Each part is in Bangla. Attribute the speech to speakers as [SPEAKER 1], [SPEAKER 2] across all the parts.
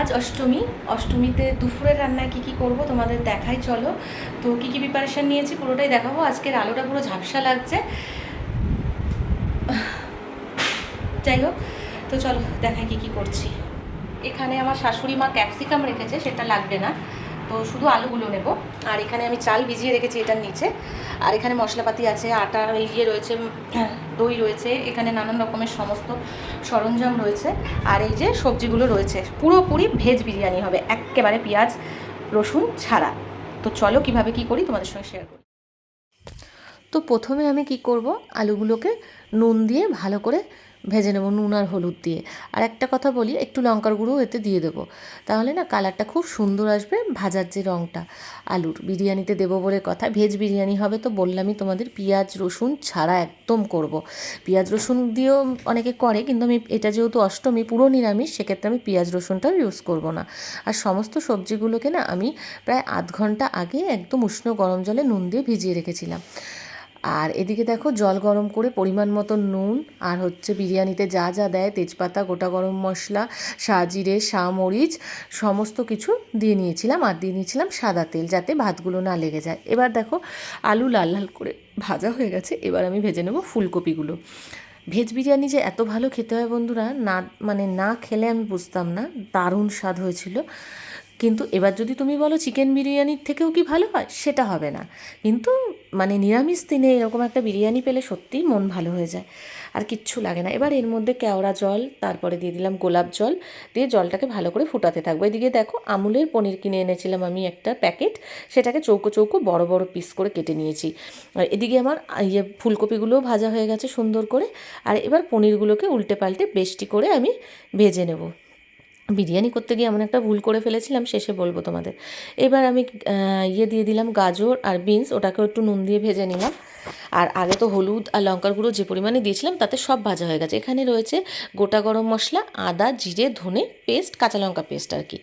[SPEAKER 1] আজ অষ্টমী। অষ্টমীতে দুপুরের রান্নায় কি কি করব তোমাদের দেখাই, চলো। তো কি কি প্রিপারেশান নিয়েছি পুরোটাই দেখাবো। আজকের আলোটা পুরো ঝাপসা লাগছে। যাই হোক, তো চলো দেখাই কি কি করছি। এখানে আমার শাশুড়ি মা ক্যাপসিকাম রেখেছে, সেটা লাগবে না। তো শুধু আলুগুলো নেব। আর এখানে আমি চাল ভিজিয়ে রেখেছি এটার নিচে। আর এখানে মশলাপাতি আছে, আটা ইয়ে রয়েছে, দই রয়েছে, এখানে নানান রকমের সমস্ত সরঞ্জাম রয়েছে। আর এই যে সবজিগুলো রয়েছে, পুরোপুরি ভেজ বিরিয়ানি হবে, একেবারে পেঁয়াজ, রসুন ছাড়া। তো চলো কীভাবে কি করি তোমাদের সঙ্গে শেয়ার করি। তো প্রথমে আমি কি করব? আলুগুলোকে নুন দিয়ে ভালো করে ভেজে নেব নুন আর হলুদ দিয়ে। আর একটা কথা বলি, একটু লঙ্কার গুঁড়ো এতে দিয়ে দেবো। তাহলে না কালারটা খুব সুন্দর আসবে ভাজার যে রঙটা আলুর বিরিয়ানিতে দেবো বলে কথা, ভেজ বিরিয়ানি হবে তো বললামই তোমাদের পেঁয়াজ, রসুন ছাড়া একদম করব। পেঁয়াজ, রসুন দিয়েও অনেকে করে, কিন্তু আমি এটা যেহেতু অষ্টমী, পুরো নিরামিষ, সেক্ষেত্রে আমি পেঁয়াজ, রসুনটাও ইউজ করব না। আর সমস্ত সবজিগুলোকে না আমি প্রায় আধ ঘণ্টা আগে একদম উষ্ণ গরম জলে নুন দিয়ে ভিজিয়ে রেখেছিলাম। আর এদিকে দেখো, জল গরম করে পরিমাণ মতো নুন আর হচ্ছে বিরিয়ানিতে যা যা দেয়, তেজপাতা, গোটা গরম মশলা, সাজিরে মরিচ সমস্ত কিছু দিয়ে নিয়েছিলাম আর দিয়ে নিয়েছিলাম সাদা তেল যাতে ভাতগুলো না লেগে যায়। এবার দেখো, আলু লাল লাল করে ভাজা হয়ে গেছে, এবার আমি ভেজে নেব ফুলকপিগুলো। ভেজ বিরিয়ানি যে এত ভালো খেতে হয় বন্ধুরা, না মানে না খেলে আমি বুঝতাম না, দারুণ স্বাদ হয়েছিল। কিন্তু এবার যদি তুমি বলো চিকেন বিরিয়ানির থেকেও কি ভালো হয়, সেটা হবে না। কিন্তু মানে নিরামিষ দিনে এরকম একটা বিরিয়ানি পেলে সত্যিই মন ভালো হয়ে যায়। আর কিচ্ছু লাগে না। এবার এর মধ্যে কেওড়া জল, তারপরে দিয়ে দিলাম গোলাপ জল, দিয়ে জলটাকে ভালো করে ফুটাতে থাকব। এদিকে দেখো আমুলের পনির কিনে এনেছিলাম আমি একটা প্যাকেট, সেটাকে চৌকো চৌকো বড় বড় পিস করে কেটে নিয়েছি। আর এদিকে আমার ইয়ে ফুলকপিগুলোও ভাজা হয়ে গেছে সুন্দর করে। আর এবার পনিরগুলোকে উল্টে পাল্টে বেশটি করে আমি ভেজে নেব। বিরিয়ানি করতে গিয়ে এমন একটা ভুল করে ফেলেছিলাম, শেষে বলব তোমাদের। এবার আমি ইয়ে দিয়ে দিলাম গাজর আর বিনস, ওটাকেও একটু নুন দিয়ে ভেজে নিলাম। আর আগে তো হলুদ আর লঙ্কার গুঁড়ো যে পরিমাণে দিয়েছিলাম, তাতে সব ভাজা হয়ে গেছে। এখানে রয়েছে গোটা গরম মশলা, আদা, জিরে, ধনে পেস্ট, কাঁচা লঙ্কা পেস্ট আর কি।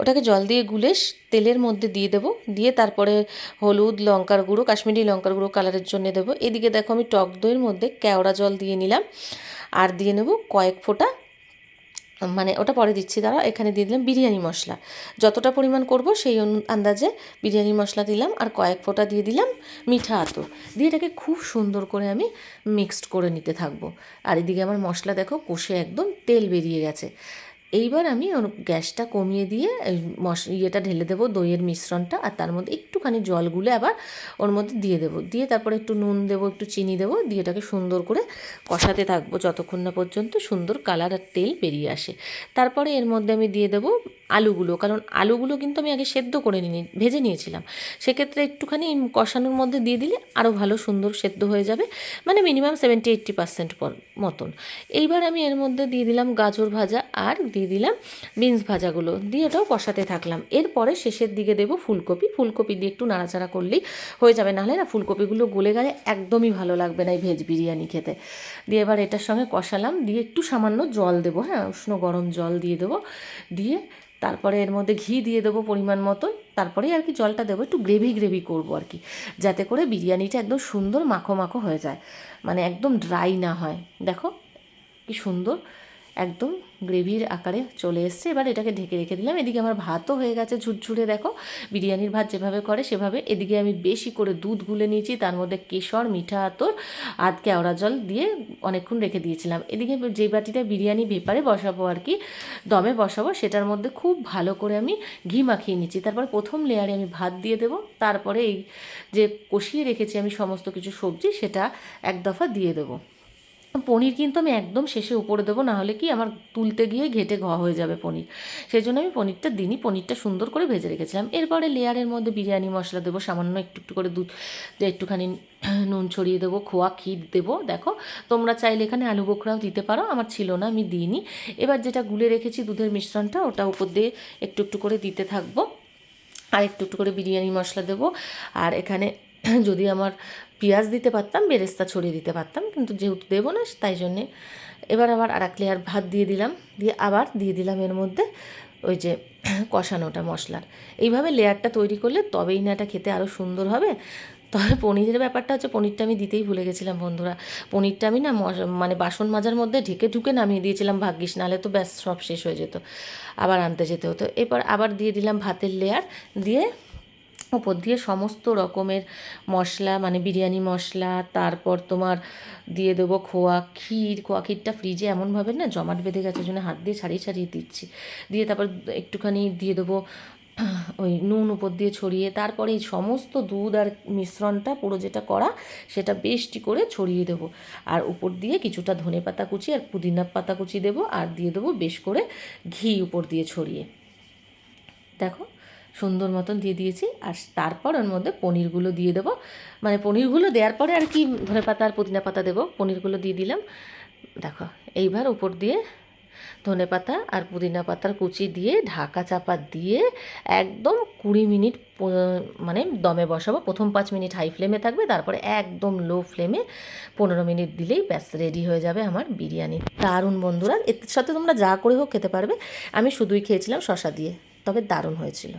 [SPEAKER 1] ওটাকে জল দিয়ে গুলে তেলের মধ্যে দিয়ে দেবো। দিয়ে তারপরে হলুদ, লঙ্কার গুঁড়ো, কাশ্মীরি লঙ্কার গুঁড়ো কালারের জন্য দেবো। এদিকে দেখো আমি টক দইয়ের মধ্যে কেওড়া জল দিয়ে নিলাম। আর দিয়ে নেব কয়েক ফোঁটা মানে ওটা পরে দিচ্ছি দাঁড়া এখানে দিয়ে দিলাম বিরিয়ানি মশলা। যতটা পরিমাণ করব সেই আন্দাজে বিরিয়ানি মশলা দিলাম আর কয়েক ফোঁটা দিয়ে দিলাম মিঠা আতর। দিয়ে এটাকে খুব সুন্দর করে আমি মিক্সড করে নিতে থাকব। আর এদিকে আমার মশলা দেখো কষে একদম তেল বেরিয়ে গেছে। এইবার আমি গ্যাসটা কমিয়ে দিয়ে মশ, ইয়েটা ঢেলে দেবো দইয়ের মিশ্রণটা, আর তার মধ্যে একটুখানি জল গুলে আবার ওর মধ্যে দিয়ে দেবো। দিয়ে তারপরে একটু নুন দেবো, একটু চিনি দেবো, দিয়ে এটাকে সুন্দর করে কষাতে থাকব যতক্ষণ না পর্যন্ত সুন্দর কালার আর তেল বেরিয়ে আসে। তারপরে এর মধ্যে আমি দিয়ে দেবো আলুগুলো, কারণ আলুগুলো কিন্তু আমি আগে সেদ্ধ করে নিয়ে ভেজে নিয়েছিলাম। সেক্ষেত্রে একটুখানি কষানোর মধ্যে দিয়ে দিলে আরও ভালো সুন্দর সেদ্ধ হয়ে যাবে মানে মিনিমাম সেভেন্টি এইট্টি পার্সেন্ট মতন। এইবার আমি এর মধ্যে দিয়ে দিলাম গাজর ভাজা, আর দিয়ে দিলাম, বিনস ভাজাগুলো দিয়ে ওটাও কষাতে থাকলাম। এরপরে শেষের দিকে দেবো ফুলকপি। ফুলকপি দিয়ে একটু নাড়াচাড়া করলেই হয়ে যাবে। নাহলে না ফুলকপিগুলো গলে গেলে একদমই ভালো লাগবে না এই ভেজ বিরিয়ানি খেতে। দিয়ে এবার এটার সঙ্গে কষালাম। দিয়ে একটু সামান্য জল দেবো হ্যাঁ উষ্ণ গরম জল দিয়ে দেবো। দিয়ে তারপরে এর মধ্যে ঘি দিয়ে দেবো পরিমাণ মতন তারপরে আর কি জলটা দেবো, একটু গ্রেভি গ্রেভি করব আর কি। যাতে করে বিরিয়ানিটা একদম সুন্দর মাখো মাখো হয়ে যায়। মানে একদম ড্রাই না হয়। দেখো কি সুন্দর একদম গ্রেভির আকারে চলে এসছে। এবার এটাকে ঢেকে রেখে দিলাম। এদিকে আমার ভাতও হয়ে গেছে ঝুরঝুরে, দেখো। বিরিয়ানির ভাত যেভাবে করে সেভাবে। এদিকে আমি বেশি করে দুধ গুলে নিয়েছি, তার মধ্যে কেশর, মিঠা আতর আর কেওড়া জল দিয়ে অনেকক্ষণ রেখে দিয়েছিলাম। এদিকে যে বাটিটা বিরিয়ানি ভেপারে বসাবো আর কি, দমে বসাবো, সেটার মধ্যে খুব ভালো করে আমি ঘি মাখিয়ে নিচ্ছি। তারপর প্রথম লেয়ারে আমি ভাত দিয়ে দেবো। তারপরে এই যে কষিয়ে রেখেছি আমি সমস্ত কিছু সবজি, সেটা এক দফা দিয়ে দেবো। পনির কিন্তু আমি একদম শেষে উপরে দেবো, না হলে কি আমার তুলতে গিয়ে ঘেটে ঘ হয়ে যাবে পনির। সেই জন্য আমি পনিরটা দিনই পনিরটা সুন্দর করে ভেজে রেখেছিলাম। এরপরে লেয়ারের মধ্যে বিরিয়ানি মশলা দেবো, সামান্য একটু একটু করে দুধ একটুখানি নুন ছড়িয়ে দেবো, খোয়া ক্ষীর দেবো, দেখো। তোমরা চাইলে এখানে আলু বোখরাও দিতে পারো, আমার ছিল না, আমি দিইনি। এবার যেটা গুলে রেখেছি দুধের মিশ্রণটা, ওটা উপর দিয়ে একটু একটু করে দিতে থাকব। আর একটু একটু করে বিরিয়ানি মশলা দেবো। আর এখানে যদি আমার পেঁয়াজ দিতে পারতাম, বেরেস্তা ছড়িয়ে দিতে পারতাম, কিন্তু যেহেতু দেবো না, তাই জন্যে এবার আবার আর এক লেয়ার ভাত দিয়ে দিলাম, দিয়ে আবার দিয়ে দিলাম এর মধ্যে ওই যে কষানোটা মশলার। এইভাবে লেয়ারটা তৈরি করলে তবেই না এটা খেতে আরও সুন্দর হবে। তবে পনিরের ব্যাপারটা হচ্ছে, পনিরটা আমি দিতেই ভুলে গেছিলাম বন্ধুরা। পনিরটা আমি না মানে বাসন মাজার মধ্যে ঢেকে ঢুকে নামিয়ে দিয়েছিলাম ভাগ্যিস, নাহলে তো ব্যাস সব শেষ হয়ে যেত, আবার আনতে যেতে হতো। এরপর আবার দিয়ে দিলাম ভাতের লেয়ার, দিয়ে ওপর দিয়ে সমস্ত রকমের মশলা মানে বিরিয়ানি মশলা, তারপর তোমার দিয়ে দেবো খোয়া ক্ষীর। খোয়া ক্ষীরটা ফ্রিজে এমনভাবে না জমাট বেঁধে গেছে জন্য হাত দিয়ে ছাড়িয়ে ছাড়িয়ে দিচ্ছি। দিয়ে তারপর একটুখানি দিয়ে দেবো ওই নুন উপর দিয়ে ছড়িয়ে, তারপরে এই সমস্ত দুধ আর মিশ্রণটা পুরো যেটা করা, সেটা বেশটি করে ছড়িয়ে দেবো। আর উপর দিয়ে কিছুটা ধনে পাতা কুচি আর পুদিনা পাতা কুচি দেবো, আর দিয়ে দেবো বেশ করে ঘি উপর দিয়ে ছড়িয়ে। দেখো সুন্দর মতন দিয়ে দিয়েছি। আর তারপর ওর মধ্যে পনিরগুলো দিয়ে দেবো। মানে পনিরগুলো দেওয়ার পরে আর কি ধনে পাতা আর পুদিনা পাতা দেবো। পনিরগুলো দিয়ে দিলাম। দেখো, এইবার উপর দিয়ে ধনে পাতা আর পুদিনা পাতার কুচি দিয়ে ঢাকা চাপা দিয়ে একদম কুড়ি মিনিট মানে দমে বসাবো। প্রথম পাঁচ মিনিট হাই ফ্লেমে থাকবে। তারপরে একদম লো ফ্লেমে পনেরো মিনিট দিলেই ব্যাস, রেডি হয়ে যাবে আমার বিরিয়ানি। দারুণ বন্ধুরা, এর সাথে তোমরা যা করে হোক খেতে পারবে। আমি শুধুই খেয়েছিলাম শশা দিয়ে, তবে দারুণ হয়েছিল।